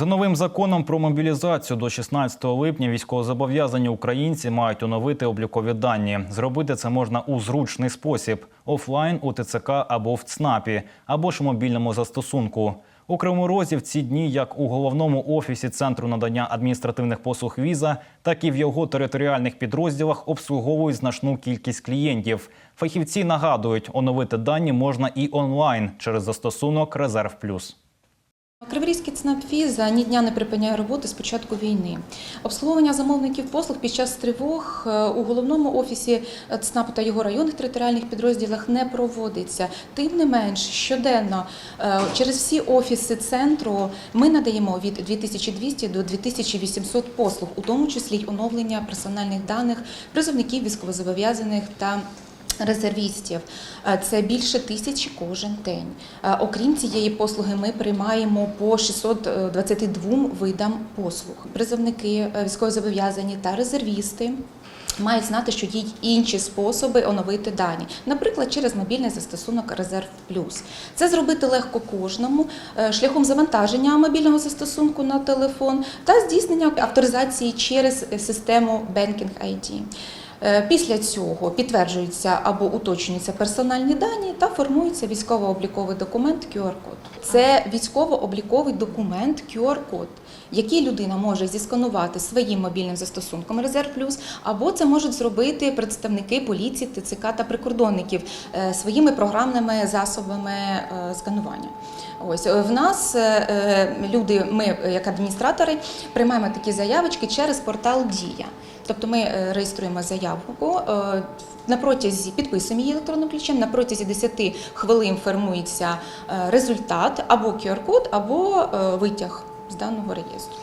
За новим законом про мобілізацію до 16 липня військовозобов'язані українці мають оновити облікові дані. Зробити це можна у зручний спосіб офлайн у ТЦК або в ЦНАПі, або ж у мобільному застосунку. У Кривому Розі в ці дні, як у головному офісі центру надання адміністративних послуг віза, так і в його територіальних підрозділах обслуговують значну кількість клієнтів. Фахівці нагадують, оновити дані можна і онлайн через застосунок Резерв Плюс. Криворізький ЦНАП за ні дня не припиняє роботи з початку війни. Обслуговування замовників послуг під час тривог е, у головному офісі ЦНАПу та його районних територіальних підрозділах не проводиться. Тим не менш, щоденно е, через всі офіси центру ми надаємо від 2200 до 2800 послуг, у тому числі й оновлення персональних даних призовників військовозобов'язаних та резервістів. Е, Це більше тисячі кожен день. Е, Окрім цієї послуги, ми приймаємо по 622 видам послуг. Призовники е, військовозобов'язані та резервісти. Мають знати, що є інші способи оновити дані, наприклад, через мобільний застосунок Резерв Плюс. Це зробити легко кожному шляхом завантаження мобільного застосунку на телефон та здійснення авторизації через систему Banking ID. Е, Після цього підтверджуються або уточнюються персональні дані та формується військово-обліковий документ QR-код. Це військово-обліковий документ QR-код, який людина може зісканувати своїм мобільним застосунком Резерв Плюс, або це можуть зробити представники поліції, ТЦК та прикордонників е, своїми програмними засобами е, сканування. Ось в нас люди, ми як адміністратори, приймаємо такі заявочки через портал Дія. Тобто ми е, реєструємо заявку. е, На протязі підписуємо її електронним ключем, на протязі 10 хвилин формується е, результат або QR-код, або витяг з даного реєстру.